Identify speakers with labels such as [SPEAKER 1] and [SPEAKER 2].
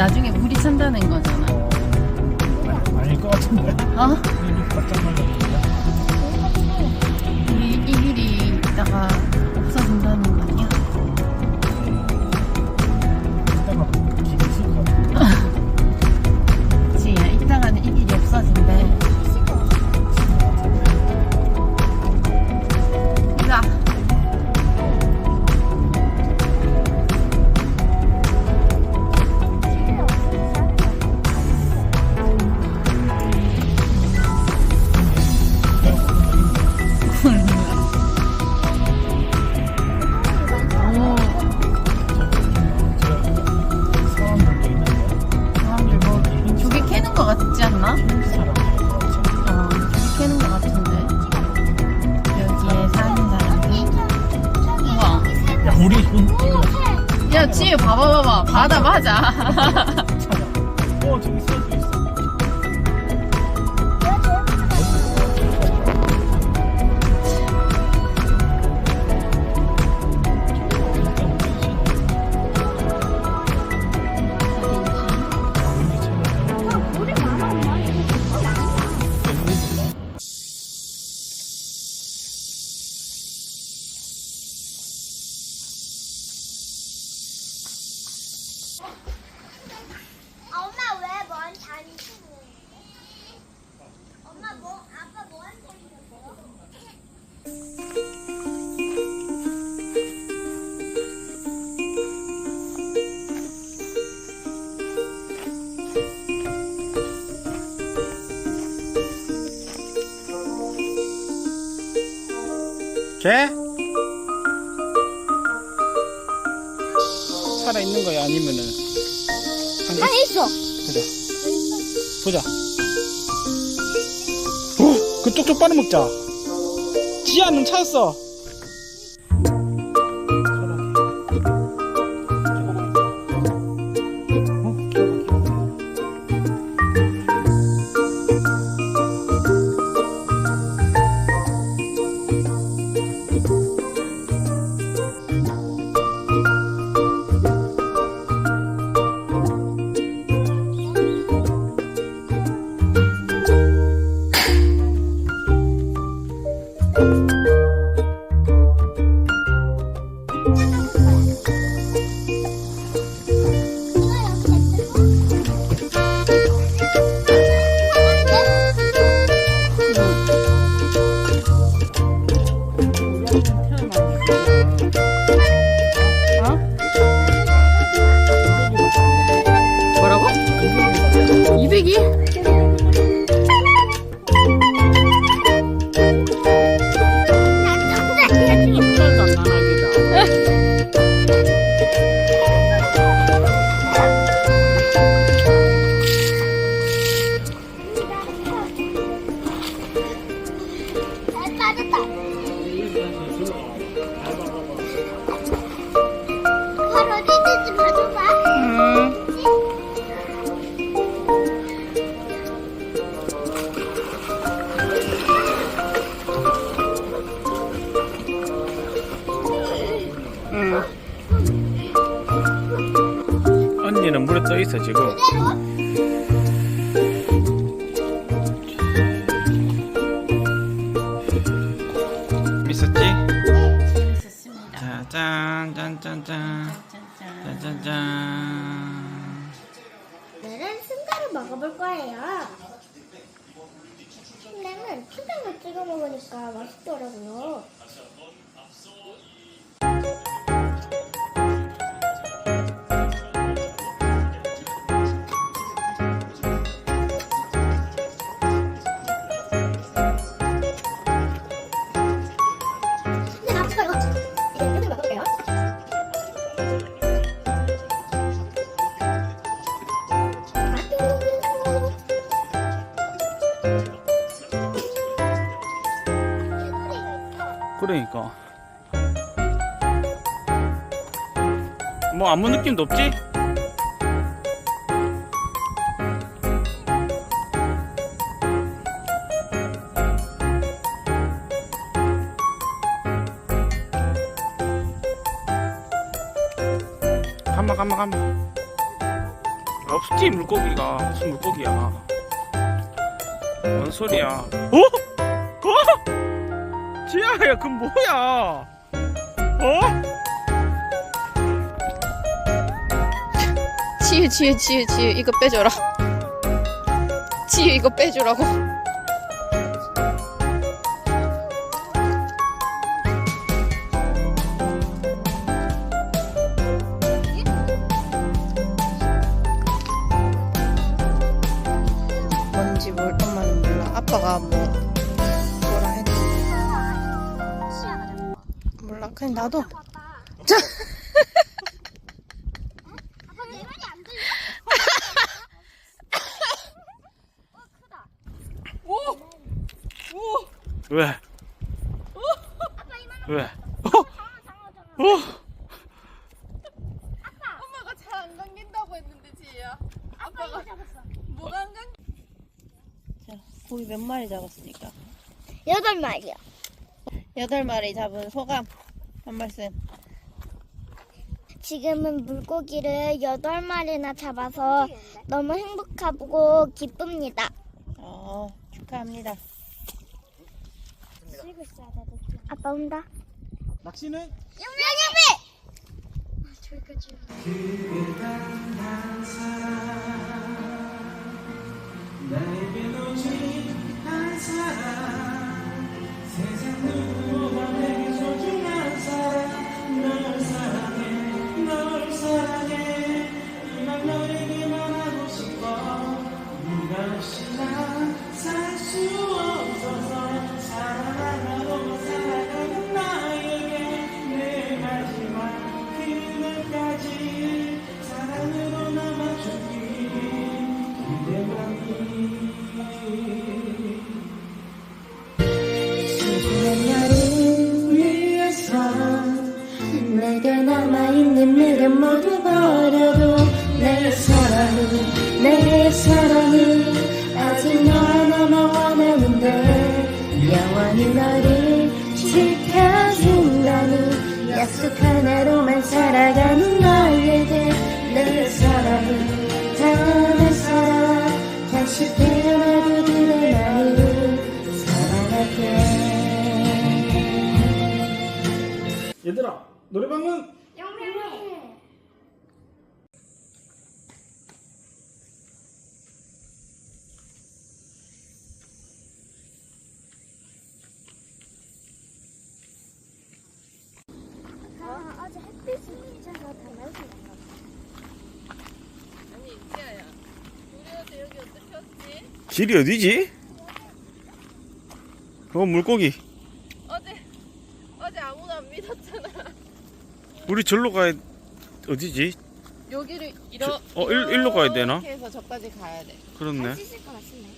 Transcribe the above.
[SPEAKER 1] 나중에 물이 찬다는 거잖아.
[SPEAKER 2] 어, 아닐 것 같은데.
[SPEAKER 1] 어?
[SPEAKER 2] 이게 깜짝 놀랐는데.
[SPEAKER 1] 이, 이 길이 있다가 지혜 봐봐, 봐봐. 바다 맞아.
[SPEAKER 2] 어, 저기 있어.
[SPEAKER 3] 엄마 왜먼 잔이 엄마 뭐 아빠 뭐한 잔이었어?
[SPEAKER 2] 개? 살아 있는 거야 아니면은 한 개?
[SPEAKER 3] 있어.
[SPEAKER 2] 보자. 보자. 오, 그 쪽쪽 빨아먹자. 지아는 찾았어. 어, 물에 떠 있어 지금. 있었지?
[SPEAKER 1] 재밌었습니다.
[SPEAKER 2] 짠, 짠, 짠, 짠,
[SPEAKER 1] 짠 짠.
[SPEAKER 2] 짠, 짠.
[SPEAKER 3] 오늘은 순가를 먹어볼 거예요. 순대는 초장을 찍어 먹으니까 맛있더라고요.
[SPEAKER 2] 그러니까. 뭐 아무 느낌도 없지? 가마 가마 가마 없지 물고기가 무슨 물고기야 뭔 소리야 어? 어? 지아야 그 뭐야? 어?
[SPEAKER 1] 지유 지유 지유 지유 이거 빼줘라. 지유 이거 빼주라고 그냥 나도 자
[SPEAKER 2] 왜? 왜? 어? 어?
[SPEAKER 1] 엄마가 잘 안 감긴다고 했는데 지혜야 아빠가 뭐가 안 감겨 자 고기 몇 마리 잡았으니까
[SPEAKER 3] 여덟 마리요.
[SPEAKER 1] 여덟 마리 잡은 소감 한 말씀
[SPEAKER 3] 지금은 물고기를 여덟 마리나 잡아서 너무 행복하고 기쁩니다.
[SPEAKER 1] 어 축하합니다
[SPEAKER 3] 아빠 온다.
[SPEAKER 2] 낚시는?
[SPEAKER 3] 양념이!
[SPEAKER 4] 소중한
[SPEAKER 1] 어떻게 왔지?
[SPEAKER 2] 길이 어디지? 어 물고기
[SPEAKER 1] 어제 어제 아무도 안 믿었잖아
[SPEAKER 2] 우리 절로 가야 어디지?
[SPEAKER 1] 여기를 이러
[SPEAKER 2] 저- 어, 일- 일로 가야 되나?
[SPEAKER 1] 이렇게 해서 저까지 가야 돼
[SPEAKER 2] 그렇네
[SPEAKER 3] 씻을 것 같은데.